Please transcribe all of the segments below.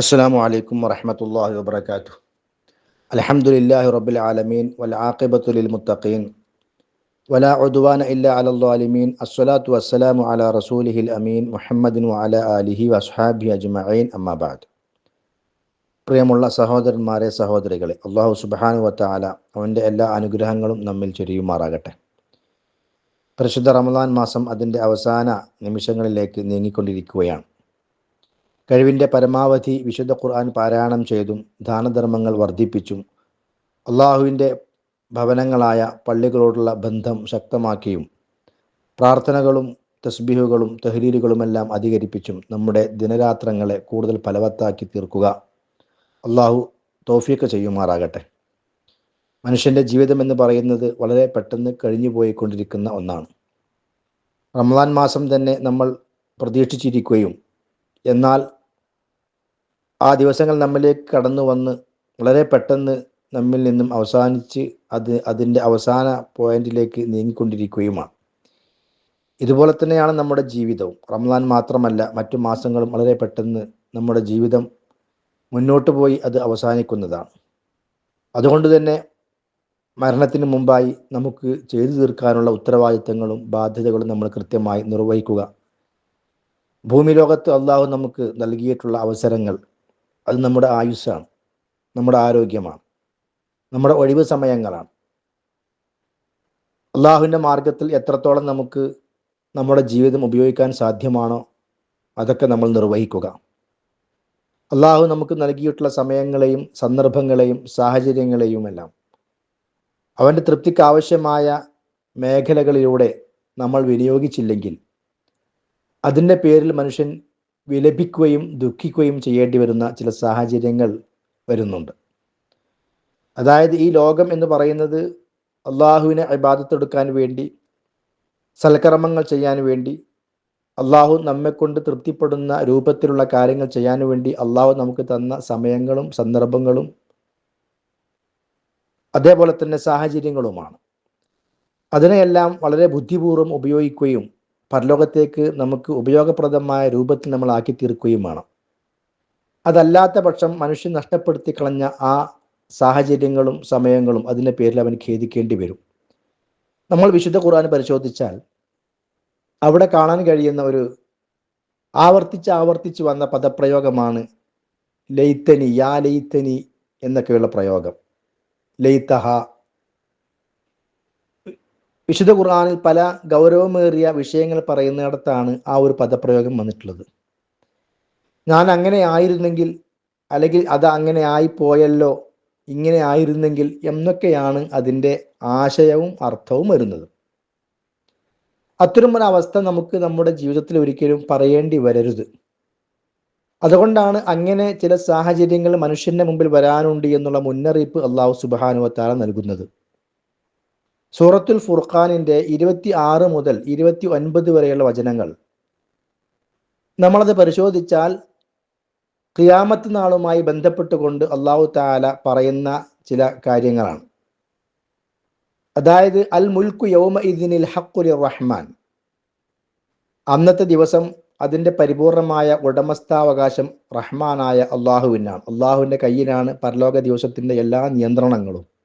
അസ്സാമു അലൈക്കും വറഹമത്തല്ലാഹി വാത്തു അലഹമുല്ലാഹി റബ്ബിൽ ആലമീൻ വൽ ആഖിബത്തുലിൽ മുത്തഖീൻ വലാ ഉദ്വാന ഇല്ല അലല്ലാലിമീൻ അസ്സലാത്തു വസ്സലാമു അല റസൂലിഹിൽ അമീൻ മുഹമ്മദിൻ അല അലിഹി വസ്ഹാബി അജ്മഈൻ അമ്മാബാദ് പ്രിയമുള്ള സഹോദരന്മാരെ സഹോദരികളെ അള്ളാഹു സുബാനു വത്താല അവന്റെ എല്ലാ അനുഗ്രഹങ്ങളും നമ്മിൽ ചൊരിയുമാറാകട്ടെ. പരിശുദ്ധ റമദാൻ മാസം അതിന്റെ അവസാന നിമിഷങ്ങളിലേക്ക് നീങ്ങിക്കൊണ്ടിരിക്കുകയാണ്. കഴിവിന്റെ പരമാവധി വിശുദ്ധ ഖുർആൻ പാരായണം ചെയ്തും ദാനധർമ്മങ്ങൾ വർദ്ധിപ്പിച്ചും അള്ളാഹുവിന്റെ ഭവനങ്ങളായ പള്ളികളോടുള്ള ബന്ധം ശക്തമാക്കിയും പ്രാർത്ഥനകളും തസ്ബീഹുകളും തഹ്ലീലുകളുമെല്ലാം അധികരിപ്പിച്ചും നമ്മുടെ ദിനരാത്രങ്ങളെ കൂടുതൽ ഫലവത്താക്കി തീർക്കുക. അള്ളാഹു തോഫീക്ക് ചെയ്യുമാറാകട്ടെ. മനുഷ്യന്റെ ജീവിതം എന്ന് പറയുന്നത് വളരെ പെട്ടെന്ന് കഴിഞ്ഞു പോയിക്കൊണ്ടിരിക്കുന്ന ഒന്നാണ്. റമദാൻ മാസം തന്നെ നമ്മൾ പ്രതീക്ഷിച്ചിരിക്കുകയും എന്നാൽ ആ ദിവസങ്ങൾ നമ്മിലേക്ക് കടന്നു വന്ന് വളരെ പെട്ടെന്ന് നമ്മിൽ നിന്നും അവസാനിച്ച് അത് അതിന്റെ അവസാന പോയിന്റിലേക്ക് നീങ്ങിക്കൊണ്ടിരിക്കുകയുമാണ്. ഇതുപോലെ തന്നെയാണ് നമ്മുടെ ജീവിതവും. റംലാൻ മാത്രമല്ല മറ്റു മാസങ്ങളും വളരെ പെട്ടെന്ന് നമ്മുടെ ജീവിതം മുന്നോട്ട് പോയി അത് അവസാനിക്കുന്നതാണ്. അതുകൊണ്ട് തന്നെ മരണത്തിന് മുമ്പായി നമുക്ക് ചെയ്തു തീർക്കാനുള്ള ഉത്തരവാദിത്തങ്ങളും ബാധ്യതകളും നമ്മൾ കൃത്യമായി നിർവഹിക്കുക. ഭൂമി ലോകത്ത് അള്ളാഹു നമുക്ക് നൽകിയിട്ടുള്ള അവസരങ്ങൾ അത് നമ്മുടെ ആയുസ്സാണ് നമ്മുടെ ആരോഗ്യമാണ് നമ്മുടെ ഒഴിവ് സമയങ്ങളാണ്. അള്ളാഹുവിന്റെ മാർഗത്തിൽ എത്രത്തോളം നമുക്ക് നമ്മുടെ ജീവിതം ഉപയോഗിക്കാൻ സാധ്യമാണോ അതൊക്കെ നമ്മൾ നിർവഹിക്കുക. അള്ളാഹു നമുക്ക് നൽകിയിട്ടുള്ള സമയങ്ങളെയും സന്ദർഭങ്ങളെയും സാഹചര്യങ്ങളെയുമെല്ലാം അവന്റെ തൃപ്തിക്ക് ആവശ്യമായ മേഖലകളിലൂടെ നമ്മൾ വിനിയോഗിച്ചില്ലെങ്കിൽ അതിന്റെ പേരിൽ മനുഷ്യൻ വിലപിക്കുകയും ദുഃഖിക്കുകയും ചെയ്യേണ്ടി വരുന്ന ചില സാഹചര്യങ്ങൾ വരുന്നുണ്ട്. അതായത് ഈ ലോകം എന്ന് പറയുന്നത് അള്ളാഹുവിനെ അബാധത്തെടുക്കാൻ വേണ്ടി സൽക്കർമ്മങ്ങൾ ചെയ്യാൻ വേണ്ടി അള്ളാഹു നമ്മെക്കൊണ്ട് തൃപ്തിപ്പെടുന്ന രൂപത്തിലുള്ള കാര്യങ്ങൾ ചെയ്യാൻ വേണ്ടി അള്ളാഹു നമുക്ക് തന്ന സമയങ്ങളും സന്ദർഭങ്ങളും അതേപോലെ തന്നെ സാഹചര്യങ്ങളുമാണ്. അതിനെയെല്ലാം വളരെ ബുദ്ധിപൂർവം ഉപയോഗിക്കുകയും പരലോകത്തേക്ക് നമുക്ക് ഉപയോഗപ്രദമായ രൂപത്തിൽ നമ്മൾ ആക്കി തീർക്കുകയും വേണം. അതല്ലാത്ത പക്ഷം മനുഷ്യൻ നഷ്ടപ്പെടുത്തി കളഞ്ഞ ആ സാഹചര്യങ്ങളും സമയങ്ങളും അതിന്റെ പേരിൽ അവൻ ഖേദിക്കേണ്ടി വരും. നമ്മൾ വിശുദ്ധ ഖുർആൻ പരിശോധിച്ചാൽ അവിടെ കാണാൻ കഴിയുന്ന ഒരു ആവർത്തിച്ച് ആവർത്തിച്ച് വന്ന പദപ്രയോഗമാണ് ലൈത്തനി യാ ലൈത്തനി എന്നൊക്കെയുള്ള പ്രയോഗം. ലൈത്തഹ വിശുദ്ധ ഖുർആാനിൽ പല ഗൗരവമേറിയ വിഷയങ്ങൾ പറയുന്നിടത്താണ് ആ ഒരു പദപ്രയോഗം വന്നിട്ടുള്ളത്. ഞാൻ അങ്ങനെ ആയിരുന്നെങ്കിൽ അല്ലെങ്കിൽ അത് അങ്ങനെ ആയിപ്പോയല്ലോ ഇങ്ങനെ ആയിരുന്നെങ്കിൽ എന്നൊക്കെയാണ് അതിന്റെ ആശയവും അർത്ഥവും വരുന്നത്. അത്തരം ഒരു അവസ്ഥ നമുക്ക് നമ്മുടെ ജീവിതത്തിൽ ഒരിക്കലും പറയേണ്ടി വരരുത്. അതുകൊണ്ടാണ് അങ്ങനെ ചില സാഹചര്യങ്ങൾ മനുഷ്യന്റെ മുമ്പിൽ വരാനുണ്ട് എന്നുള്ള മുന്നറിയിപ്പ് അള്ളാഹു സുബാനുവത്താല നൽകുന്നത്. സൂറത്തുൽ ഫുർഖാനിന്റെ ഇരുപത്തി ആറ് മുതൽ ഇരുപത്തി ഒൻപത് വരെയുള്ള വചനങ്ങൾ. നമ്മളത് പരിശോധിച്ചാൽ ഖിയാമത്ത് നാളുമായി ബന്ധപ്പെട്ടുകൊണ്ട് അള്ളാഹു താല പറയുന്ന ചില കാര്യങ്ങളാണ്. അതായത് അൽ മുൽക്കു യൗമ ഇതിനിൽ ഹക്കുൽ റഹ്മാൻ. അന്നത്തെ ദിവസം അതിന്റെ പരിപൂർണമായ ഉടമസ്ഥാവകാശം റഹ്മാനായ അള്ളാഹുവിനാണ്. അള്ളാഹുവിന്റെ കയ്യിലാണ് പരലോക ദിവസത്തിന്റെ എല്ലാ നിയന്ത്രണങ്ങളും.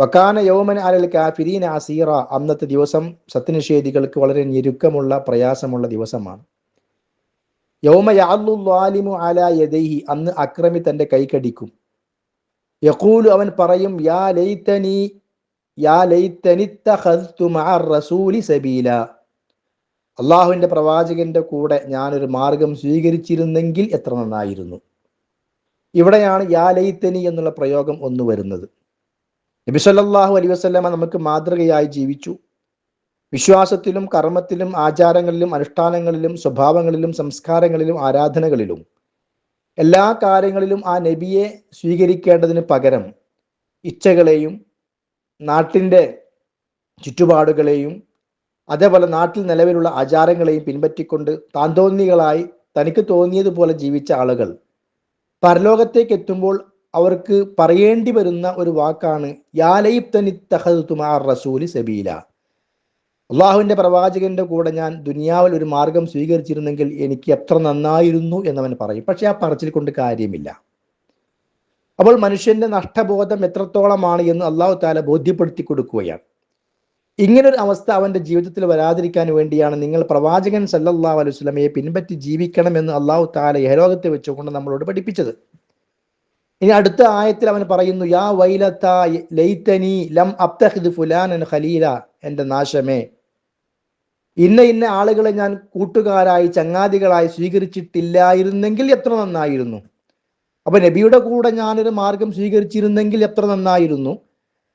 വക്കാന യൗമൻ അലൽ കാഫിരീൻ അസീറ. അന്നത്തെ ദിവസം സത്യനിഷേധികൾക്ക് വളരെ ഞെരുക്കമുള്ള പ്രയാസമുള്ള ദിവസമാണ്. യൗമ യാലിമു അല യദൈഹി. അന്ന് അക്രമി തന്റെ കൈ കടിക്കും. യഖൂലു അവൻ പറയും യാ ലൈതനി യാ ലൈത്തനി റസൂലി സബീല. അള്ളാഹുവിന്റെ പ്രവാചകന്റെ കൂടെ ഞാനൊരു മാർഗം സ്വീകരിച്ചിരുന്നെങ്കിൽ എത്ര നന്നായിരുന്നു. ഇവിടെയാണ് യാ ലൈത്തനി എന്നുള്ള പ്രയോഗം ഒന്ന് വരുന്നത്. നബി സല്ലല്ലാഹു അലൈഹി വസല്ലമ നമുക്ക് മാതൃകയായി ജീവിച്ചു. വിശ്വാസത്തിലും കർമ്മത്തിലും ആചാരങ്ങളിലും അനുഷ്ഠാനങ്ങളിലും സ്വഭാവങ്ങളിലും സംസ്കാരങ്ങളിലും ആരാധനകളിലും എല്ലാ കാര്യങ്ങളിലും ആ നബിയെ സ്വീകരിക്കേണ്ടതിന് പകരം ഇച്ഛകളെയും നാട്ടിന്റെ ചുറ്റുപാടുകളെയും അതേപോലെ നാട്ടിൽ നിലവിലുള്ള ആചാരങ്ങളെയും പിൻപറ്റിക്കൊണ്ട് താന്തോന്നികളായി തനിക്ക് തോന്നിയതുപോലെ ജീവിച്ച ആളുകൾ. പരലോകത്തേക്ക് എത്തുമ്പോൾ അവർക്ക് പറയേണ്ടി വരുന്ന ഒരു വാക്കാണ് യാലയിബ്തനിത്തഹതുമാർ റസൂലി സബീല. അള്ളാഹുവിന്റെ പ്രവാചകന്റെ കൂടെ ഞാൻ ദുനിയാവിൽ ഒരു മാർഗം സ്വീകരിച്ചിരുന്നെങ്കിൽ എനിക്ക് എത്ര നന്നായിരുന്നു എന്നവൻ പറയും. പക്ഷെ ആ പറച്ചിൽ കൊണ്ട് കാര്യമില്ല. അപ്പോൾ മനുഷ്യന്റെ നഷ്ടബോധം എത്രത്തോളമാണ് എന്ന് അള്ളാഹു താല ബോധ്യപ്പെടുത്തി കൊടുക്കുകയാണ്. ഇങ്ങനൊരു അവസ്ഥ അവന്റെ ജീവിതത്തിൽ വരാതിരിക്കാൻ വേണ്ടിയാണ് നിങ്ങൾ പ്രവാചകൻ സല്ലല്ലാഹു അലുസ്ലമയെ പിൻപറ്റി ജീവിക്കണം എന്ന് അള്ളാഹു താല യഹലോകത്തെ വെച്ചുകൊണ്ട് നമ്മളോട് പഠിപ്പിച്ചത്. ഇനി അടുത്ത ആയത്തിൽ അവൻ പറയുന്നു യാ വൈലത്ത ലൈതനി ലം അബ്തഹിദ് ഫുലാനൻ ഖലീല എന്റെ നാശമേ. ഇന്ന ഇന്ന ആളുകളെ ഞാൻ കൂട്ടുകാരായി ചങ്ങാതികളായി സ്വീകരിച്ചിട്ടില്ലായിരുന്നെങ്കിൽ എത്ര നന്നായിരുന്നു. അപ്പൊ നബിയുടെ കൂടെ ഞാനൊരു മാർഗം സ്വീകരിച്ചിരുന്നെങ്കിൽ എത്ര നന്നായിരുന്നു.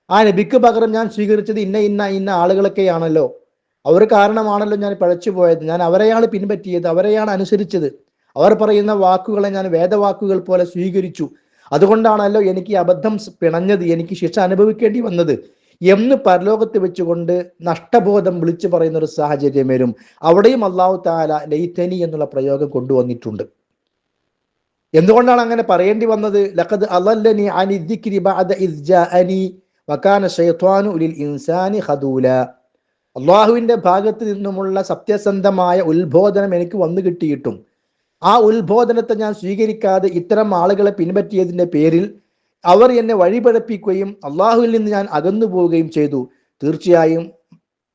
ആ നബിക്ക് പകരം ഞാൻ സ്വീകരിച്ചത് ഇന്ന ഇന്ന ഇന്ന ആളുകളൊക്കെയാണല്ലോ. അവർ കാരണമാണല്ലോ ഞാൻ പഴച്ചു പോയത്. ഞാൻ അവരെയാണ് പിൻപറ്റിയത് അവരെയാണ് അനുസരിച്ചത്. അവർ പറയുന്ന വാക്കുകളെ ഞാൻ വേദവാക്കുകൾ പോലെ സ്വീകരിച്ചു. അതുകൊണ്ടാണല്ലോ എനിക്ക് അബദ്ധം പിണഞ്ഞത് എനിക്ക് ശിക്ഷ അനുഭവിക്കേണ്ടി വന്നത് എന്ന് പരലോകത്ത് വെച്ചുകൊണ്ട് നഷ്ടബോധം വിളിച്ചു പറയുന്ന ഒരു സാഹചര്യം വരും. അവിടെയും അള്ളാഹു താല ലൈത്തനി എന്നുള്ള പ്രയോഗം കൊണ്ടുവന്നിട്ടുണ്ട്. എന്തുകൊണ്ടാണ് അങ്ങനെ പറയേണ്ടി വന്നത്? ലഖദ് അലല്ലനി അനി ദിക്രി ബഅദ ഇസ്ജാഅനി വകാന ശൈത്വാനു ലിൽ ഇൻസാനി ഖദൂല. അള്ളാഹുവിന്റെ ഭാഗത്ത് നിന്നുമുള്ള സത്യസന്ധമായ ഉത്ബോധനം എനിക്ക് വന്നു കിട്ടിയിട്ടും ആ ഉത്ബോധനത്തെ ഞാൻ സ്വീകരിക്കാതെ ഇത്തരം ആളുകളെ പിൻപറ്റിയതിന്റെ പേരിൽ അവർ എന്നെ വഴിപഴപ്പിക്കുകയും അള്ളാഹുവിൽ നിന്ന് ഞാൻ അകന്നു പോവുകയും ചെയ്തു. തീർച്ചയായും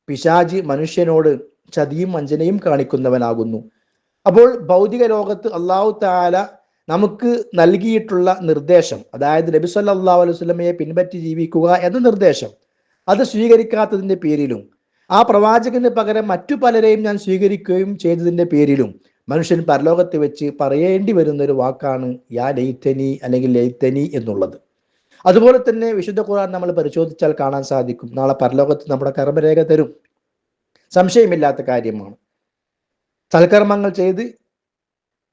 പിശാജി മനുഷ്യനോട് ചതിയും വഞ്ചനയും കാണിക്കുന്നവനാകുന്നു. അപ്പോൾ ഭൗതിക ലോകത്ത് അള്ളാഹു താല നമുക്ക് നൽകിയിട്ടുള്ള നിർദ്ദേശം അതായത് നബി സല്ലല്ലാഹു അലൈഹി വസല്ലമയെ പിൻപറ്റി ജീവിക്കുക എന്ന നിർദ്ദേശം അത് സ്വീകരിക്കാത്തതിന്റെ പേരിലും ആ പ്രവാചകന് പകരം മറ്റു പലരെയും ഞാൻ സ്വീകരിക്കുകയും ചെയ്തതിന്റെ പേരിലും മനുഷ്യൻ പരലോകത്ത് വെച്ച് പറയേണ്ടി വരുന്ന ഒരു വാക്കാണ് യാ ലൈത്തനി അല്ലെങ്കിൽ ലൈത്തനി എന്നുള്ളത്. അതുപോലെ തന്നെ വിശുദ്ധ ഖുർആൻ നമ്മൾ പരിശോധിച്ചാൽ കാണാൻ സാധിക്കും. നാളെ പരലോകത്ത് നമ്മുടെ കർമ്മരേഖ തരും. സംശയമില്ലാത്ത കാര്യമാണ്. സൽക്കർമ്മങ്ങൾ ചെയ്ത്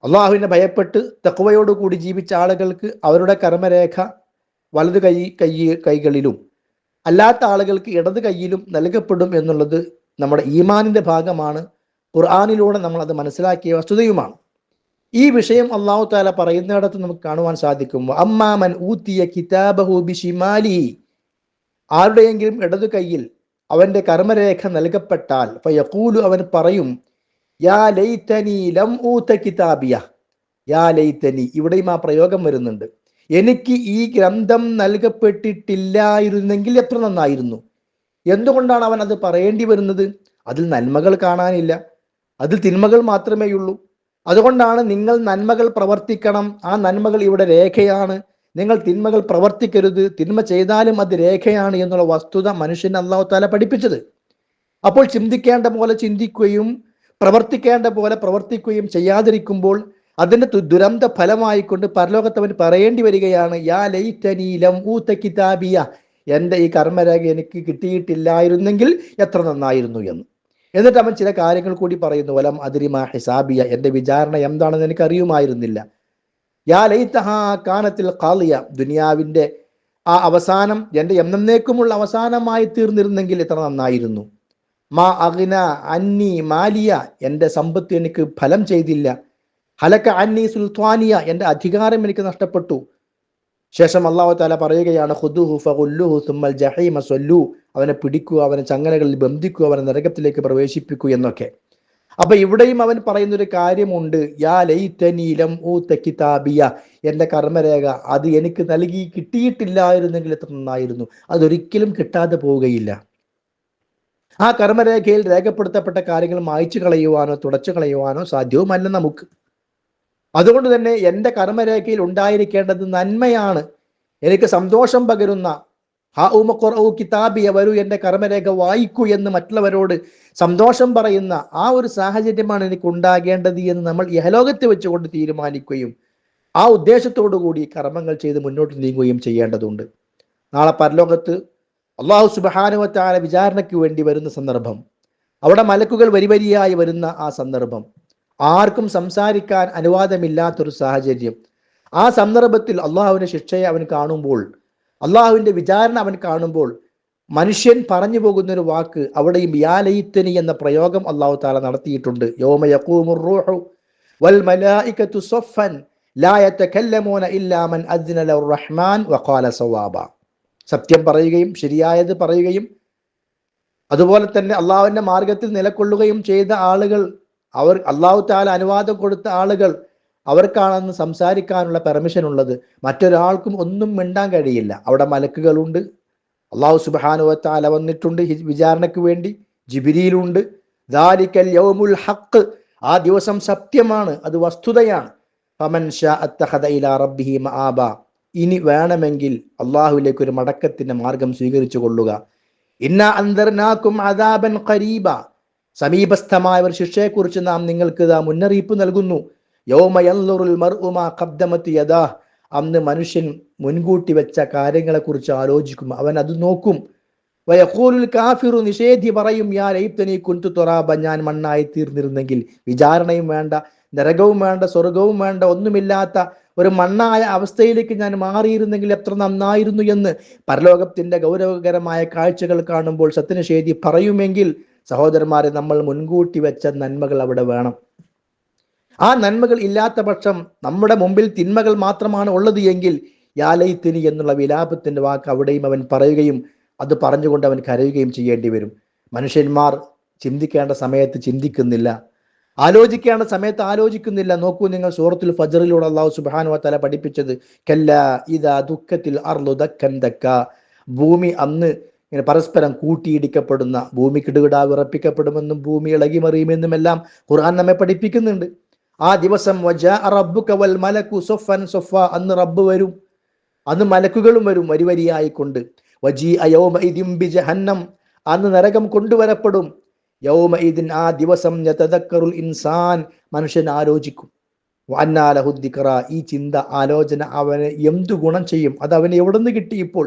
അള്ളാഹുവിനെ ഭയപ്പെട്ട് തക്കുവയോടുകൂടി ജീവിച്ച ആളുകൾക്ക് അവരുടെ കർമ്മരേഖ വലത് കൈ കൈ കൈകളിലും അല്ലാത്ത ആളുകൾക്ക് ഇടത് കൈയിലും നൽകപ്പെടും എന്നുള്ളത് നമ്മുടെ ഈമാനിന്റെ ഭാഗമാണ്. ഖുർആാനിലൂടെ നമ്മൾ അത് മനസ്സിലാക്കിയ വസ്തുതയുമാണ്. ഈ വിഷയം അള്ളാഹു താല പറയുന്നിടത്ത് നമുക്ക് കാണുവാൻ സാധിക്കും. അമ്മാമൻ ഊത്തിയ കിതാബഹു ബിഷിമാലി ആരുടെയെങ്കിലും ഇടതു കയ്യിൽ അവന്റെ കർമ്മരേഖ നൽകപ്പെട്ടാൽ ഫയഖൂലു അവൻ പറയും യാ ലൈതനി ലം ഊത്ത കിതാബിയ. യാ ലൈതനി ഇവിടെയും ആ പ്രയോഗം വരുന്നുണ്ട്. എനിക്ക് ഈ ഗ്രന്ഥം നൽകപ്പെട്ടിട്ടില്ലായിരുന്നെങ്കിൽ എത്ര നന്നായിരുന്നു. എന്തുകൊണ്ടാണ് അവൻ അത് പറയേണ്ടി വരുന്നത്? അതിൽ നന്മകൾ കാണാനില്ല. അതിൽ തിന്മകൾ മാത്രമേ ഉള്ളൂ അതുകൊണ്ടാണ് നിങ്ങൾ നന്മകൾ പ്രവർത്തിക്കണം. ആ നന്മകൾ ഇവിടെ രേഖയാണ്. നിങ്ങൾ തിന്മകൾ പ്രവർത്തിക്കരുത്. തിന്മ ചെയ്താലും അത് രേഖയാണ് എന്നുള്ള വസ്തുത മനുഷ്യൻ അള്ളാഹു താല പഠിപ്പിച്ചത്. അപ്പോൾ ചിന്തിക്കേണ്ട പോലെ ചിന്തിക്കുകയും പ്രവർത്തിക്കേണ്ട പോലെ പ്രവർത്തിക്കുകയും ചെയ്യാതിരിക്കുമ്പോൾ അതിന്റെ ദുരന്ത ഫലമായിക്കൊണ്ട് പരലോകത്തവൻ പറയേണ്ടി വരികയാണ് യാ ലൈറ്റനി ലം ഊത്ത കിതാബിയ. എന്റെ ഈ കർമ്മരേഖ എനിക്ക് കിട്ടിയിട്ടില്ലായിരുന്നെങ്കിൽ എത്ര നന്നായിരുന്നു എന്ന്. എന്നിട്ട് അവൻ ചില കാര്യങ്ങൾ കൂടി പറയുന്നു. വലം അതിരിമ ഹിസാബിയ. എന്റെ വിചാരണ എന്താണെന്ന് എനിക്ക് അറിയുമായിരുന്നില്ല യാ ലൈത്തഹാ കാനത്തിൽ കാളിയ ദുനിയാവിന്റെ ആ അവസാനം എന്റെ എന്നേക്കുമുള്ള അവസാനമായി തീർന്നിരുന്നെങ്കിൽ എത്ര നന്നായിരുന്നു. മാ അഗ്ന അന്നി മാലിയ. എന്റെ സമ്പത്ത് എനിക്ക് ഫലം ചെയ്തില്ല. ഹലക്ക അന്നി സുൽത്വാനിയ എന്റെ അധികാരം എനിക്ക് നഷ്ടപ്പെട്ടു. ശേഷം അള്ളാഹു താല പറയുകയാണ് ജഹീമ അവനെ പിടിക്കുക അവനെ ചങ്ങലകളിൽ ബന്ധിക്കുക അവനെ നരകത്തിലേക്ക് പ്രവേശിപ്പിക്കൂ എന്നൊക്കെ. അപ്പൊ ഇവിടെയും അവൻ പറയുന്ന ഒരു കാര്യമുണ്ട് യാ ലൈതനീലം ഊത്ത കിതാബിയ. എന്റെ കർമ്മരേഖ അത് എനിക്ക് നൽകി കിട്ടിയിട്ടില്ലായിരുന്നെങ്കിൽ എത്ര നന്നായിരുന്നു. അതൊരിക്കലും കിട്ടാതെ പോവുകയില്ല. ആ കർമ്മരേഖയിൽ രേഖപ്പെടുത്തപ്പെട്ട കാര്യങ്ങൾ മായ്ച്ചു കളയുവാനോ തുടച്ചു കളയുവാനോ സാധ്യവുമല്ല നമുക്ക്. അതുകൊണ്ട് തന്നെ എന്റെ കർമ്മരേഖയിൽ ഉണ്ടായിരിക്കേണ്ടത് നന്മയാണ്. എനിക്ക് സന്തോഷം പകരുന്ന ഹാ കുറവ് കിതാബിയ വരൂ എന്റെ കർമ്മരേഖ വായിക്കൂ എന്ന് മറ്റുള്ളവരോട് സന്തോഷം പറയുന്ന ആ ഒരു സാഹചര്യമാണ് എനിക്ക് ഉണ്ടാകേണ്ടത് എന്ന് നമ്മൾ യഹലോകത്ത് വെച്ചുകൊണ്ട് തീരുമാനിക്കുകയും ആ ഉദ്ദേശത്തോടു കൂടി കർമ്മങ്ങൾ ചെയ്ത് മുന്നോട്ട് നീങ്ങുകയും ചെയ്യേണ്ടതുണ്ട്. നാളെ പരലോകത്ത് അള്ളാഹു സുബാനുവത്താല വിചാരണയ്ക്ക് വേണ്ടി വരുന്ന സന്ദർഭം അവിടെ മലക്കുകൾ വരിവരിയായി വരുന്ന ആ സന്ദർഭം ആർക്കും സംസാരിക്കാൻ അനുവാദമില്ലാത്തൊരു സാഹചര്യം. ആ സന്ദർഭത്തിൽ അള്ളാഹുവിന്റെ ശിക്ഷയെ അവൻ കാണുമ്പോൾ അള്ളാഹുവിന്റെ വിചാരണ അവൻ കാണുമ്പോൾ മനുഷ്യൻ പറഞ്ഞു പോകുന്ന ഒരു വാക്ക് അവിടെയും യാലയിത്തനി എന്ന പ്രയോഗം അള്ളാഹു താല നടത്തിയിട്ടുണ്ട്. വൽ ലാ യതകല്ലമൂന ഇല്ലാ മൻ റഹ്മാൻ സത്യം പറയുകയും ശരിയായത് പറയുകയും അതുപോലെ തന്നെ അള്ളാഹുവിന്റെ മാർഗത്തിൽ നിലകൊള്ളുകയും ചെയ്ത ആളുകൾ അവർ അള്ളാഹു താല അനുവാദം കൊടുത്ത ആളുകൾ അവർക്കാണെന്ന് സംസാരിക്കാനുള്ള പെർമിഷൻ ഉള്ളത്. മറ്റൊരാൾക്കും ഒന്നും മിണ്ടാൻ കഴിയില്ല. അവിടെ മലക്കുകളുണ്ട്. അള്ളാഹു സുബാനുവത്താല വന്നിട്ടുണ്ട് വിചാരണയ്ക്ക് വേണ്ടി. ജിബിരിയിലുണ്ട്. ദാലിക്കൽ യൗമുൽ ഹക്ക് ആ ദിവസം സത്യമാണ്. അത് വസ്തുതയാണ്. ഫമൻ ഷാ ഇലാ റബ്ബിഹി ഇനി വേണമെങ്കിൽ അള്ളാഹുവിലേക്ക് ഒരു മടക്കത്തിന്റെ മാർഗം സ്വീകരിച്ചു കൊള്ളുക. ഇന്ന അന്തർനാക്കും അദാബൻ ഖരീബ. സമീപസ്ഥമായ ഒരു ശിക്ഷയെക്കുറിച്ച് നാം നിങ്ങൾക്ക് ഇതാ മുന്നറിയിപ്പ് നൽകുന്നു. യൗമയല്ലുറുൽ യദാ. അന്ന് മനുഷ്യൻ മുൻകൂട്ടി വെച്ച കാര്യങ്ങളെക്കുറിച്ച് ആലോചിക്കും. അവൻ അത് നോക്കും. വയഖൂലുൽ കാഫിറു നിഷേധി പറയും യാ ലൈത്തനി കുന്തു തുറാബ. ഞാൻ മണ്ണായി തീർന്നിരുന്നെങ്കിൽ വിചാരണയും വേണ്ട നരകവും വേണ്ട സ്വർഗവും വേണ്ട ഒന്നുമില്ലാത്ത ഒരു മണ്ണായ അവസ്ഥയിലേക്ക് ഞാൻ മാറിയിരുന്നെങ്കിൽ എത്ര നന്നായിരുന്നു എന്ന് പരലോകത്തിന്റെ ഗൗരവകരമായ കാഴ്ചകൾ കാണുമ്പോൾ സത്യനിഷേധി പറയുമെങ്കിൽ സഹോദരന്മാരെ നമ്മൾ മുൻകൂട്ടി വെച്ച നന്മകൾ അവിടെ വേണം. ആ നന്മകൾ ഇല്ലാത്ത പക്ഷം നമ്മുടെ മുമ്പിൽ തിന്മകൾ മാത്രമാണ് ഉള്ളത് എങ്കിൽ യാലൈത്തിനി എന്നുള്ള വിലാപത്തിന്റെ വാക്ക് അവിടെയും അവൻ പറയുകയും അത് പറഞ്ഞുകൊണ്ട് അവൻ കരയുകയും ചെയ്യേണ്ടി വരും. മനുഷ്യന്മാർ ചിന്തിക്കേണ്ട സമയത്ത് ചിന്തിക്കുന്നില്ല. ആലോചിക്കേണ്ട സമയത്ത് ആലോചിക്കുന്നില്ല. നോക്കൂ നിങ്ങൾ സൂറത്തുൽ ഫജറിലൂടെ അള്ളാഹു സുബാനു തല പഠിപ്പിച്ചത് കല്ല ഇതാ ദുഃഖത്തിൽ അർലു ദക്കൻ ദക്ക. ഭൂമി അന്ന് ഇങ്ങനെ പരസ്പരം കൂട്ടിയിടിക്കപ്പെടുന്ന ഭൂമി കിടുകിടാ വിറപ്പിക്കപ്പെടുമെന്നും ഭൂമി ഇളകിമറിയുമെന്നും എല്ലാം ഖുർആൻ നമ്മെ പഠിപ്പിക്കുന്നുണ്ട്. ആ ദിവസം വൽ മലക്കു സൊഫൻ സൊഫ അന്ന് റബ്ബ് വരും. അന്ന് മലക്കുകളും വരും വരി വജി അയോമ ജഹന്നം അന്ന് നരകം കൊണ്ടുവരപ്പെടും. യൗമ ഇതിൻ ആ ദിവസം ഇൻസാൻ മനുഷ്യൻ ആലോചിക്കും. വന്നാലഹുദ്ദിക്കറ ഈ ചിന്ത ആലോചന അവന് എന്തു ഗുണം ചെയ്യും? അത് അവന് എവിടെ നിന്ന് കിട്ടി ഇപ്പോൾ?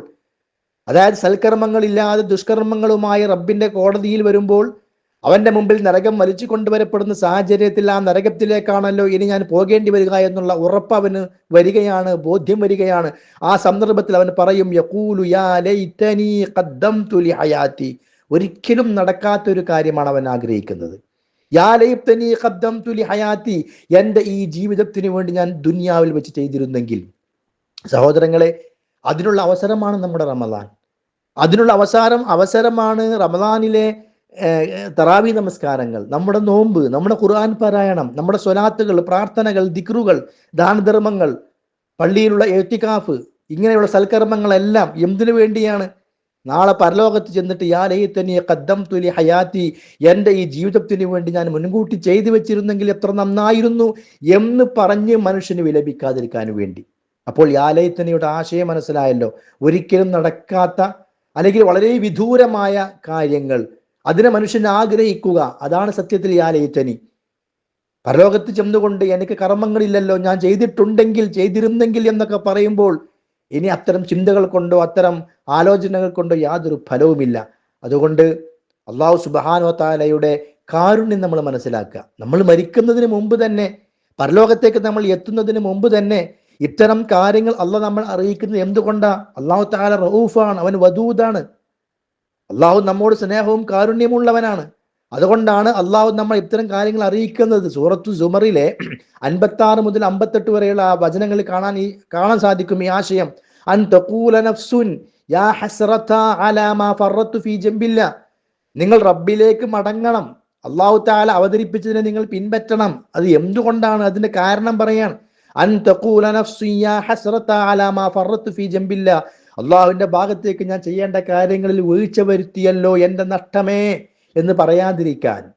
അതായത് സൽക്കർമ്മങ്ങളില്ലാതെ ദുഷ്കർമ്മങ്ങളുമായി റബ്ബിന്റെ കോടതിയിൽ വരുമ്പോൾ അവന്റെ മുമ്പിൽ നരകം വലിച്ചു കൊണ്ടുവരപ്പെടുന്ന സാഹചര്യത്തിൽ ആ നരകത്തിലേക്കാണല്ലോ ഇനി ഞാൻ പോകേണ്ടി വരിക എന്നുള്ള ഉറപ്പ് അവന് വരികയാണ് ബോധ്യം വരികയാണ്. ആ സന്ദർഭത്തിൽ അവൻ പറയും യഖൂലു യാ ലൈതനി ഖദ്ദംതു ലി ഹയാത്തി ഒരിക്കലും നടക്കാത്ത ഒരു കാര്യമാണ് അവൻ ആഗ്രഹിക്കുന്നത്. യാ ലൈതനി ഖദ്ദംതു ലി ഹയാത്തി എന്റെ ഈ ജീവിതത്തിന് വേണ്ടി ഞാൻ ദുനിയാവിൽ വെച്ച് ചെയ്തിരുന്നെങ്കിൽ സഹോദരങ്ങളെ അതിനുള്ള അവസരമാണ് നമ്മുടെ റമദാൻ. അതിനുള്ള അവസാരം അവസരമാണ് റമദാനിലെ തറാവി നമസ്കാരങ്ങൾ. നമ്മുടെ നോമ്പ് നമ്മുടെ ഖുർആൻ പാരായണം നമ്മുടെ സ്വലാത്തുകൾ പ്രാർത്ഥനകൾ ദിക്റുകൾ ദാനധർമ്മങ്ങൾ പള്ളിയിലുള്ള എഴുത്തിക്കാഫ് ഇങ്ങനെയുള്ള സൽക്കർമ്മങ്ങളെല്ലാം എന്തിനു വേണ്ടിയാണ്? നാളെ പരലോകത്ത് ചെന്നിട്ട് യാ തന്നെ കദ്ദം തുലി ഹയാത്തി എന്റെ ഈ ജീവിതത്തിന് വേണ്ടി ഞാൻ മുൻകൂട്ടി ചെയ്തു വെച്ചിരുന്നെങ്കിൽ എത്ര നന്നായിരുന്നു എന്ന് പറഞ്ഞ് മനുഷ്യന് വിലപിക്കാതിരിക്കാൻ വേണ്ടി. അപ്പോൾ യാലയത്തനയുടെ ആശയം മനസ്സിലായല്ലോ. ഒരിക്കലും നടക്കാത്ത അല്ലെങ്കിൽ വളരെ വിദൂരമായ കാര്യങ്ങൾ. അതിനെ മനുഷ്യൻ ആഗ്രഹിക്കുക. അതാണ് സത്യത്തിൽ യാലയത്തനി പരലോകത്ത് ചെന്നുകൊണ്ട് എനിക്ക് കർമ്മങ്ങളില്ലല്ലോ. ഞാൻ ചെയ്തിട്ടുണ്ടെങ്കിൽ ചെയ്തിരുന്നെങ്കിൽ എന്നൊക്കെ പറയുമ്പോൾ ഇനി അത്തരം ചിന്തകൾ കൊണ്ടോ അത്തരം ആലോചനകൾ കൊണ്ടോ യാതൊരു ഫലവുമില്ല. അതുകൊണ്ട് അള്ളാഹു സുബഹാനോ താലയുടെ കാരുണ്യം നമ്മൾ മനസ്സിലാക്കുക. നമ്മൾ മരിക്കുന്നതിന് മുമ്പ് തന്നെ പരലോകത്തേക്ക് നമ്മൾ എത്തുന്നതിന് മുമ്പ് തന്നെ ഇത്തരം കാര്യങ്ങൾ അള്ളാഹ് നമ്മൾ അറിയിക്കുന്നത് എന്തുകൊണ്ടാ? അള്ളാഹു താല റൌഫാണ് അവൻ വധൂതാണ് അള്ളാഹു നമ്മോട് സ്നേഹവും കാരുണ്യമുള്ളവനാണ് അതുകൊണ്ടാണ് അള്ളാഹു നമ്മൾ ഇത്തരം കാര്യങ്ങൾ അറിയിക്കുന്നത്. സൂറത്തു സുമറിലെ അൻപത്തി ആറ് മുതൽ അമ്പത്തെട്ട് വരെയുള്ള ആ വചനങ്ങൾ കാണാൻ ഈ കാണാൻ സാധിക്കും ഈ ആശയം. അൻ തഖൂല നഫ്സുൻ യാ അലാ മാ ഫീ ജംബില്ല. നിങ്ങൾ റബ്ബിലേക്ക് മടങ്ങണം. അള്ളാഹു താല അവതരിപ്പിച്ചതിനെ നിങ്ങൾ പിൻപറ്റണം. അത് എന്തുകൊണ്ടാണ്? അതിന്റെ കാരണം പറയാണ്. അള്ളാഹുവിന്റെ ഭാഗത്തേക്ക് ഞാൻ ചെയ്യേണ്ട കാര്യങ്ങളിൽ വീഴ്ച വരുത്തിയല്ലോ എന്റെ നഷ്ടമേ എന്ന് പറയാതിരിക്കാൻ.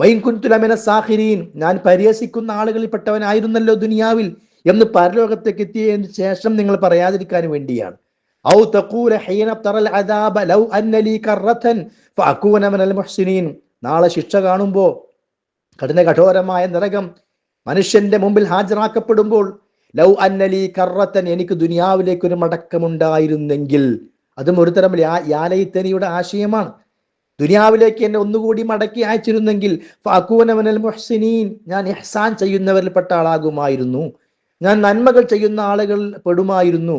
വൈൻ കുൻതുലമിന സാഹിരീൻ ഞാൻ പരിഹസിക്കുന്ന ആളുകളിൽപ്പെട്ടവനായിരുന്നല്ലോ ദുനിയാവിൽ എന്ന് പരലോകത്തേക്ക് എത്തിയതിന് ശേഷം നിങ്ങൾ പറയാതിരിക്കാൻ വേണ്ടിയാണ്. ഔ അദാബ ലൗ മിനൽ മുഹ്സിനീൻ. നാളെ ശിക്ഷ കാണുമ്പോൾ കഠിന കഠോരമായ നരകം മനുഷ്യന്റെ മുമ്പിൽ ഹാജരാക്കപ്പെടുമ്പോൾ ലൗ അന്നലി കറത്തൻ എനിക്ക് ദുനിയാവിലേക്ക് ഒരു മടക്കമുണ്ടായിരുന്നെങ്കിൽ അതും ഒരു തരം യാലയിത്തനിയുടെ ആശയമാണ്. ദുനിയാവിലേക്ക് എന്നെ ഒന്നുകൂടി മടക്കി അയച്ചിരുന്നെങ്കിൽ ഫഅകൂനമിനൽ മുഹ്സിനീൻ ഞാൻ ഇഹ്സാൻ ചെയ്യുന്നവരിൽപ്പെട്ട ആളാകുമായിരുന്നു. ഞാൻ നന്മകൾ ചെയ്യുന്ന ആളുകൾ പെടുമായിരുന്നു.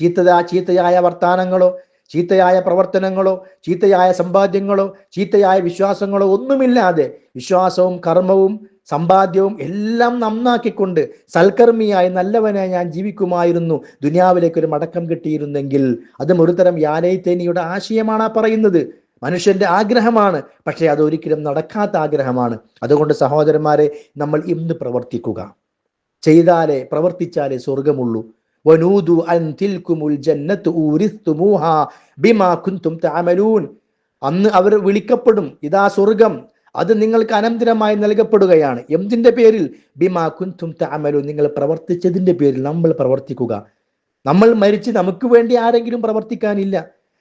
ചീത്തതാ ചീത്തയായ വർത്താനങ്ങളോ ചീത്തയായ പ്രവർത്തനങ്ങളോ ചീത്തയായ സമ്പാദ്യങ്ങളോ ചീത്തയായ വിശ്വാസങ്ങളോ ഒന്നുമില്ലാതെ വിശ്വാസവും കർമ്മവും സമ്പാദ്യവും എല്ലാം നന്നാക്കിക്കൊണ്ട് സൽക്കർമ്മിയായി നല്ലവനായി ഞാൻ ജീവിക്കുമായിരുന്നു. ദുനിയാവിലേക്ക് ഒരു മടക്കം കിട്ടിയിരുന്നെങ്കിൽ അതും ഒരുതരം യാനൈത്തേനിയുടെ ആശയമാണ് പറയുന്നത്. മനുഷ്യന്റെ ആഗ്രഹമാണ് പക്ഷേ അത് ഒരിക്കലും നടക്കാത്ത ആഗ്രഹമാണ്. അതുകൊണ്ട് സഹോദരന്മാരെ നമ്മൾ ഇന്ന് പ്രവർത്തിക്കുക. ചെയ്താലേ പ്രവർത്തിച്ചാലേ സ്വർഗമുള്ളൂ വനൂദു അൻ തിൽക്കുമുൽ ജന്നത്ത് ഊരിസ്തുമൂഹ ബിമാ കുന്തും താമലൂൻ അന്ന് അവർ വിളിക്കപ്പെടും ഇതാ സ്വർഗം അത് നിങ്ങൾക്ക് അനന്തരമായി നൽകപ്പെടുകയാണ്. എന്തിന്റെ പേരിൽ? ബിമാ കുന്തും തഅമലൂൻ. നിങ്ങൾ പ്രവർത്തിച്ചതിന്റെ പേരിൽ നമ്മൾ പ്രവർത്തിക്കുക. നമ്മൾ മരിച്ച് നമുക്ക് വേണ്ടി ആരെങ്കിലും പ്രവർത്തിക്കാനില്ല.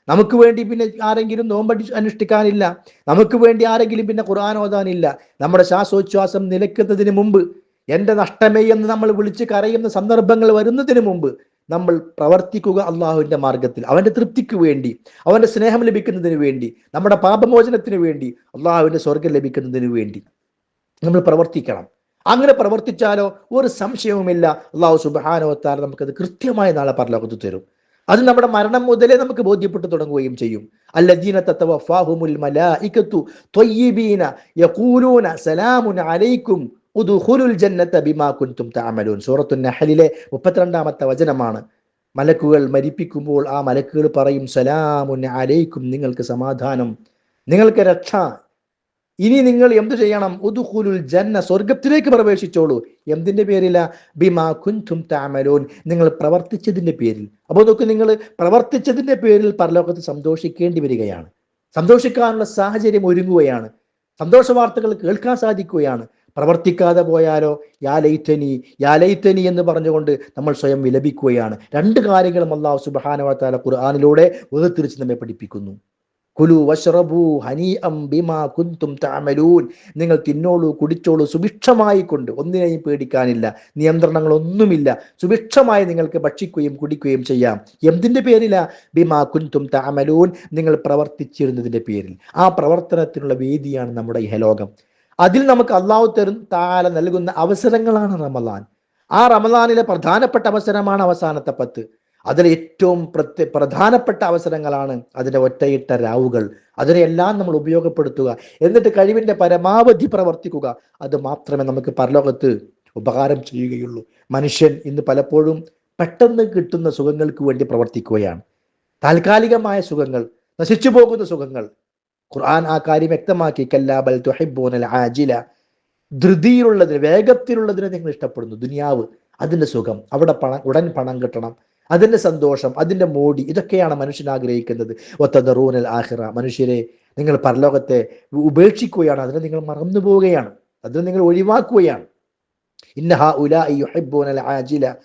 നമുക്ക് വേണ്ടി പിന്നെ ആരെങ്കിലും നോമ്പടി അനുഷ്ഠിക്കാനില്ല. നമുക്ക് വേണ്ടി ആരെങ്കിലും പിന്നെ ഖുർആൻ ഓതാനില്ല. നമ്മുടെ ശ്വാസോച്ഛ്വാസം നിലയ്ക്കുന്നതിന് മുമ്പ് എന്റെ നഷ്ടമേ എന്ന് നമ്മൾ വിളിച്ച് കരയുന്ന സന്ദർഭങ്ങൾ വരുന്നതിന് മുമ്പ് നമ്മൾ പ്രവർത്തിക്കുക അള്ളാഹുവിന്റെ മാർഗത്തിൽ അവന്റെ തൃപ്തിക്ക് വേണ്ടി അവന്റെ സ്നേഹം ലഭിക്കുന്നതിന് വേണ്ടി നമ്മുടെ പാപമോചനത്തിന് വേണ്ടി അള്ളാഹുവിന്റെ സ്വർഗം ലഭിക്കുന്നതിന് വേണ്ടി നമ്മൾ പ്രവർത്തിക്കണം. അങ്ങനെ പ്രവർത്തിച്ചാലോ ഒരു സംശയവുമില്ല. അള്ളാഹു സുബാനോത്താൽ നമുക്കത് കൃത്യമായി നാളെ പരലോകത്ത് തരും. അത് നമ്മുടെ മരണം മുതലേ നമുക്ക് ബോധ്യപ്പെട്ടു തുടങ്ങുകയും ചെയ്യും. അല്ലദീന തത്തവഫാഹുമുൽ മലായികത്തു ത്വയ്യിബീന യഖൂലൂന സലാമുൻ അലൈക്കും ജന്നത ബിമാ മുപ്പത്തിരണ്ടാമത്തെ വചനമാണ്. മലക്കുകൾ മരിപ്പിക്കുമ്പോൾ ആ മലക്കുകൾ പറയും സലാമുൻ അലൈക്കും. നിങ്ങൾക്ക് സമാധാനം നിങ്ങൾക്ക് രക്ഷ. ഇനി നിങ്ങൾ എന്ത് ചെയ്യണം? ഉദുഹുലുൽ ജന്ന സ്വർഗത്തിലേക്ക് പ്രവേശിച്ചോളൂ. എന്തിന്റെ പേരില? ബിമാ കുൻതും താമലോൻ നിങ്ങൾ പ്രവർത്തിച്ചതിന്റെ പേരിൽ. അപ്പോൾ നോക്ക് നിങ്ങൾ പ്രവർത്തിച്ചതിന്റെ പേരിൽ പരലോകത്ത് സന്തോഷിക്കേണ്ടി വരികയാണ്. സന്തോഷിക്കാനുള്ള സാഹചര്യം ഒരുങ്ങുകയാണ്. സന്തോഷ വാർത്തകൾ കേൾക്കാൻ സാധിക്കുകയാണ്. പ്രവർത്തിക്കാതെ പോയാലോ? യാലൈത്തനി യാലൈത്തനി എന്ന് പറഞ്ഞുകൊണ്ട് നമ്മൾ സ്വയം വിലപിക്കുകയാണ്. രണ്ട് കാര്യങ്ങളും അള്ളാഹു സുബാനവത്താല ഖുർആാനിലൂടെ വേർതിരിച്ച് നമ്മെ പഠിപ്പിക്കുന്നു. കുലു വഷറബു ഹനി അം ബിമാ കുന്തും തഅമലൂൻ. നിങ്ങൾ തിന്നോളൂ കുടിച്ചോളൂ സുഭിക്ഷമായി കൊണ്ട് ഒന്നിനെയും പേടിക്കാനില്ല. നിയന്ത്രണങ്ങളൊന്നുമില്ല. സുഭിക്ഷമായി നിങ്ങൾക്ക് ഭക്ഷിക്കുകയും കുടിക്കുകയും ചെയ്യാം. എന്തിന്റെ പേരില? ബിമാ കുന്തും തഅമലൂൻ. നിങ്ങൾ പ്രവർത്തിച്ചിരുന്നതിന്റെ പേരിൽ. ആ പ്രവർത്തനത്തിനുള്ള വേദിയാണ് നമ്മുടെ ഇഹലോകം അതിൽ നമുക്ക് അള്ളാഹു തരും താല നൽകുന്ന അവസരങ്ങളാണ് റമലാൻ ആ റമലാനിലെ പ്രധാനപ്പെട്ട അവസരമാണ് അവസാനത്തെ പത്ത്. അതിൽ ഏറ്റവും പ്രത്യ പ്രധാനപ്പെട്ട അവസരങ്ങളാണ് അതിന്റെ ഒറ്റയിട്ട രാവുകൾ. അതിനെല്ലാം നമ്മൾ ഉപയോഗപ്പെടുത്തുക. എന്നിട്ട് കഴിവിന്റെ പരമാവധി പ്രവർത്തിക്കുക. അത് മാത്രമേ നമുക്ക് പരലോകത്ത് ഉപകാരം ചെയ്യുകയുള്ളൂ. മനുഷ്യൻ ഇന്ന് പലപ്പോഴും പെട്ടെന്ന് കിട്ടുന്ന സുഖങ്ങൾക്ക് വേണ്ടി പ്രവർത്തിക്കുകയാണ്. താൽക്കാലികമായ സുഖങ്ങൾ നശിച്ചു പോകുന്ന സുഖങ്ങൾ ഖുർആൻ ആ കാര്യം വ്യക്തമാക്കി കല്ലാബൽ തുഹിബ്ബൂനൽ ആജില. ധൃതിയിലുള്ളതിന് വേഗത്തിലുള്ളതിനെ നിങ്ങൾ ഇഷ്ടപ്പെടുന്നു. ദുനിയാവ് അതിന്റെ സുഖം അവിടെ പണം ഉടൻ പണം കിട്ടണം. അതിന്റെ സന്തോഷം അതിന്റെ മോടി ഇതൊക്കെയാണ് മനുഷ്യൻ ആഗ്രഹിക്കുന്നത്. ഒത്തദറൂനൽ ആഹിറ മനുഷ്യരെ നിങ്ങൾ പരലോകത്തെ ഉപേക്ഷിക്കുകയാണ് അതിനെ നിങ്ങൾ മറന്നു പോവുകയാണ് അതിനെ നിങ്ങൾ ഒഴിവാക്കുകയാണ്. ആജില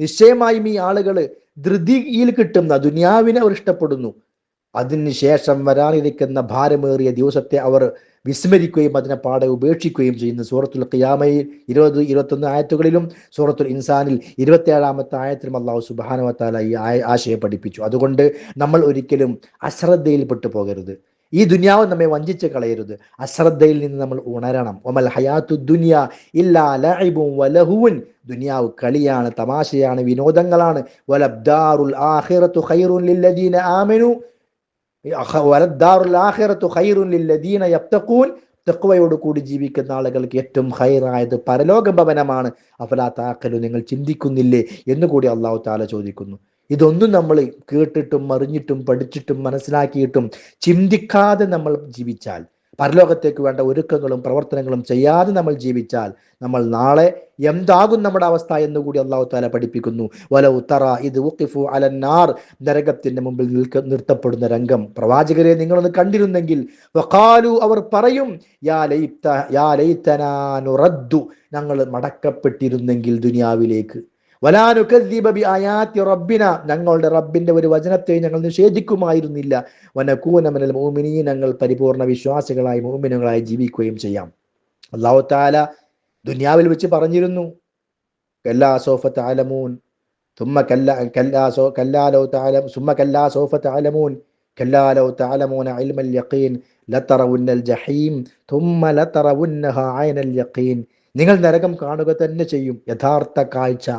നിശ്ചയമായും ഈ ആളുകൾ ധൃതിയിൽ കിട്ടുന്ന ദുനിയാവിനെ അവർ ഇഷ്ടപ്പെടുന്നു. അതിനുശേഷം വരാനിരിക്കുന്ന ഭാരമേറിയ ദിവസത്തെ അവർ വിസ്മരിക്കുകയും അതിനെ പാടെ ഉപേക്ഷിക്കുകയും ചെയ്യുന്നു. സൂറത്തുൽ ഖിയാമയിൽ ഇരുപത് ഇരുപത്തൊന്ന് ആയത്തുകളിലും സൂറത്തുൽ ഇൻസാനിൽ ഇരുപത്തേഴാമത്തെ ആയത്തിലും അള്ളാഹു സുബാനുവത്താല ഈ ആശയം പഠിപ്പിച്ചു. അതുകൊണ്ട് നമ്മൾ ഒരിക്കലും അശ്രദ്ധയിൽപ്പെട്ടു പോകരുത്. ഈ ദുനിയാവ് നമ്മെ വഞ്ചിച്ച് കളയരുത്. അശ്രദ്ധയിൽ നിന്ന് നമ്മൾ ഉണരണം. ഒമൽ ഹയാത്തു ദുനിയ ഇല്ലാ ലഇബും വലഹുവിൻ ദുനിയാവ് കളിയാണ് തമാശയാണ് വിനോദങ്ങളാണ്. വലബ്ദാറുൽ ആഖിറത്തു ഖൈറുൻ ലില്ലദീന ആമനു. വലദ്ദാറുൽ ആഖിറത്തു ഖൈറുൻ ലില്ലദീന യബ്തഖൂൻ. തെക്കുവയോട് കൂടി ജീവിക്കുന്ന ആളുകൾക്ക് ഏറ്റവും ഹൈറായത് പരലോക ഭവനമാണ് അഫലാ താക്കലു നിങ്ങൾ ചിന്തിക്കുന്നില്ലേ? എന്നുകൂടി അള്ളാഹു താല ചോദിക്കുന്നു. ഇതൊന്നും നമ്മൾ കേട്ടിട്ടും അറിഞ്ഞിട്ടും പഠിച്ചിട്ടും മനസ്സിലാക്കിയിട്ടും ചിന്തിക്കാതെ നമ്മൾ ജീവിച്ചാൽ പരലോകത്തേക്ക് വേണ്ട ഒരുക്കങ്ങളും പ്രവർത്തനങ്ങളും ചെയ്യാതെ നമ്മൾ ജീവിച്ചാൽ നമ്മൾ നാളെ എന്താകും നമ്മുടെ അവസ്ഥ എന്ന് കൂടി അള്ളാഹു താല പഠിപ്പിക്കുന്നു. വല ഉത്തറ ഇത് ഉക്കിഫു അലന്നാർ നരകത്തിന്റെ മുമ്പിൽ നിൽക്ക നിർത്തപ്പെടുന്ന രംഗം. പ്രവാചകരെ നിങ്ങളൊന്ന് കണ്ടിരുന്നെങ്കിൽ വഖാലു അവർ പറയും യാ യാ ഞങ്ങൾ മടക്കപ്പെട്ടിരുന്നെങ്കിൽ ദുനിയാവിലേക്ക്. വലാനുക്കദ്ദീബി ആയാത്തി റബ്ബിന. ഞങ്ങളുടെ റബ്ബിന്റെ ഒരു വചനത്തെ ഞങ്ങൾ നിഷേധിക്കുമായിരുന്നില്ല. വനക്കൂനമനൽ മോമിനി ഞങ്ങൾ പരിപൂർണ വിശ്വാസികളായി മോമിനുകളായി ജീവിക്കുകയും ചെയ്യാം. അള്ളാഹു താല ദുനിയാവിൽ വെച്ച് പറഞ്ഞിരുന്നു. കല്ലാ സോഫത്ത് ആലമൂൻ തുമ്മ കല്ല കല്ലാ സോ കല്ലാലോ താലം സുമ്മ കല്ലാ സോഫത്ത് ആലമൂൻ കല്ലാലോ താലമൂന ഇൽമൽ യഖീൻ. ലത്തറവുന്നൽ ജഹീം. തുമ്മ ലതറവുന്നഹ ഐനൽ യഖീൻ. നിങ്ങൾ നരകം കാണുക തന്നെ ചെയ്യും. യഥാർത്ഥ കാഴ്ച.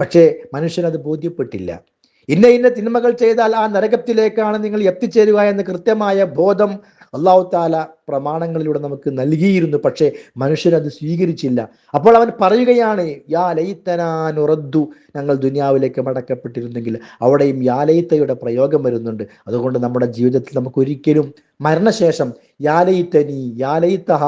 പക്ഷേ മനുഷ്യനത് ബോധ്യപ്പെട്ടില്ല. ഇന്ന ഇന്ന തിന്മകൾ ചെയ്താൽ ആ നരകത്തിലേക്കാണ് നിങ്ങൾ എത്തിച്ചേരുക എന്ന കൃത്യമായ ബോധം അള്ളാഹു താല പ്രമാണങ്ങളിലൂടെ നമുക്ക് നൽകിയിരുന്നു. പക്ഷേ മനുഷ്യരത് സ്വീകരിച്ചില്ല. അപ്പോൾ അവൻ പറയുകയാണ് യാ ലയിത്തനാനുറദ്ദു ഞങ്ങൾ ദുനിയാവിലേക്ക് മടക്കപ്പെട്ടിരുന്നെങ്കിൽ അവിടെയും യാലയിത്തയുടെ പ്രയോഗം വരുന്നുണ്ട്. അതുകൊണ്ട് നമ്മുടെ ജീവിതത്തിൽ നമുക്ക് ഒരിക്കലും മരണശേഷം യാലയിത്തനി യാലയിത്തഹ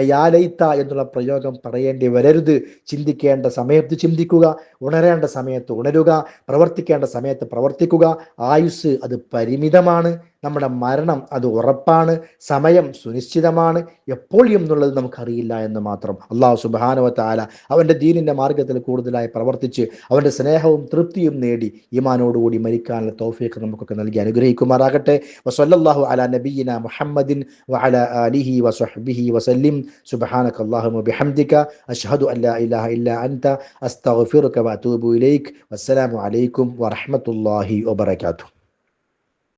യാലയിത്ത എന്നുള്ള പ്രയോഗം പറയേണ്ടി വരരുത്. ചിന്തിക്കേണ്ട സമയത്ത് ചിന്തിക്കുക ഉണരേണ്ട സമയത്ത് ഉണരുക പ്രവർത്തിക്കേണ്ട സമയത്ത് പ്രവർത്തിക്കുക. ആയുസ് അത് പരിമിതമാണ്. നമ്മുടെ മരണം അത് ഉറപ്പാണ് സമയം സുനിശ്ചിതമാണ് എപ്പോൾ എന്നുള്ളത് നമുക്കറിയില്ല എന്ന് മാത്രം. അള്ളാഹു സുബാനുവത്താല അവന്റെ ദീനിന്റെ മാർഗത്തിൽ കൂടുതലായി പ്രവർത്തിച്ച് അവന്റെ സ്നേഹവും തൃപ്തിയും നേടി ഈമാനോടുകൂടി മരിക്കാനുള്ള തോഫിയൊക്കെ നമുക്കൊക്കെ നൽകി അനുഗ്രഹിക്കുമാറാകട്ടെ. വസല്ലല്ലാഹു അല നബീന മുഹമ്മദിൻ വഅല ആലിഹി വസഹ്ബിഹി വസല്ലിം. സുബ്ഹാനക അല്ലാഹുമ്മ ബിഹംദിക അഷ്ഹദു അല്ലാ ഇലാഹ ഇല്ലാ അൻത അസ്തഗ്ഫിറുക വസ്സലാമു അലൈക്കും വറഹ്മത്തുള്ളാഹി വബറകാതുഹു.